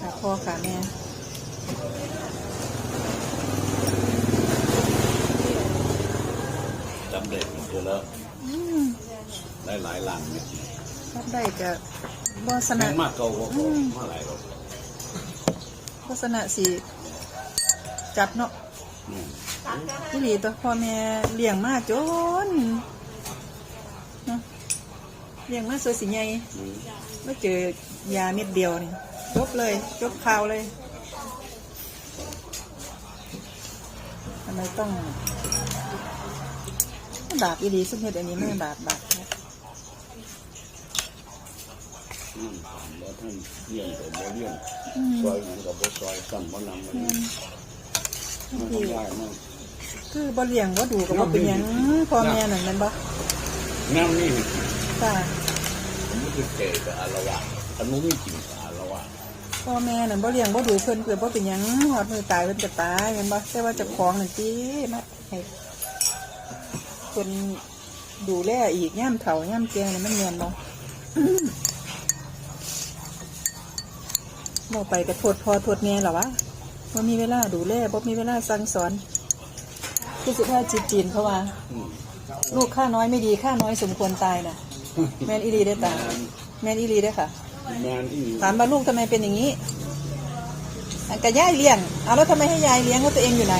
ค่ะพ่อค่ะแม่จำเด็กเจอแล้วอืมได้หลายหลังเนี่ยรับได้กับบอสแพนะงมากเก่าก็มาหลายรถโฆษณะสีจัดเนาะอืมที่ดีตัวพ่อแม่เลี้ยงมาจนเนาะเลี้ยงมาสวยสิใหญ่อืมไม่เจอยาเม็ดเดียวนี่ จบเลยจบข่าวเลยทำไมต้องบาปอีดีสุดเห็ดอันนี้ไม่บาปบาปครับอืมแล้วท่านเลี้ยงกับบ่เลี้ยงอืมซอยหยังกับบ่ซอยซ้ำบ่นำมันมันทำได้มากคือบ่เลี้ยงบ่ดูกับบ่เป็นหยังพ่อแม่นั่นแม่นบ่น้ำนี่ค่ะผมไม่คือเกกับอารวาสอันนู้นไม่จริงกับอารวาส พ่อแม่นั่นบ่เลี้ยงบ่ดูเพิ่นเพิ่นบ่เป็นหยังฮอดมือตายเพิ่นก็ตายแม่นบ่แต่ว่าเจ้าของนั่นติมาให้เพิ่นดูแลอีกย่ามเฒ่าย่ามแก่นี่มันแม่นบ่ บ่ไปก็โทษพ่อโทษแม่หรอวะบ่มีเวลาดูแลบ่มีเวลาสั่งสอนคือสุภาพจิตจีนเขาว่า อืมลูกข้าน้อยไม่ดีข้าน้อยสมควรตายน่ะ แม่นอีหลีได้อตาแม่นอีหลีได้อค่ะ แมนที่ถามว่าลูกทำไมเป็นอย่างนี้อันกับยายเลี้ยงเอาแล้วทำไมให้ยายเลี้ยงว่าตัวเองอยู่ไหน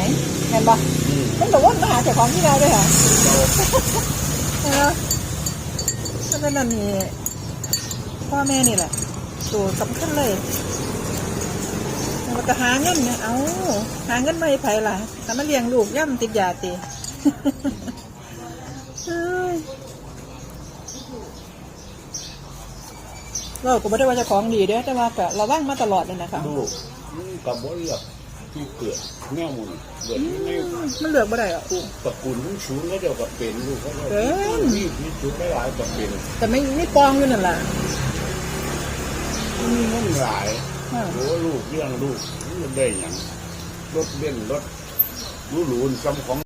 แม่นบ่อืมมันบอกว่ามาหาเจ้าของที่เราด้วยค่ะเห็นไหมเพราะฉะนั้นนี่พ่อแม่นี่แหละตัวสำคัญเลยมันก็หาเงินเนี่ยเอาหาเงินมาให้ไผล่ะแต่มาเลี้ยงลูกย่ำติดยาตี เฮ้ยเราก็ไม่ได้ว่าเจะของดีเด้อแต่ว่าก็ระวังมาตลอดเลยนะคะลูกมันกับบ่เลือกที่เกิดแง่มุนเกิดในมันเหลือกบ่ได้อะตระกูลทั้งสูงแล้วเดียวกับเป็นลูกเขาเรียกเป็นมีมีจุดได้หลายกับเป็นแต่ไม่ไม่ปองอยู่นั่นแหละมีเงินหลายอ่าโอ้ลูกเลี้ยงลูกมันได้หยังรถเล่นรถหรูๆซ้ำของ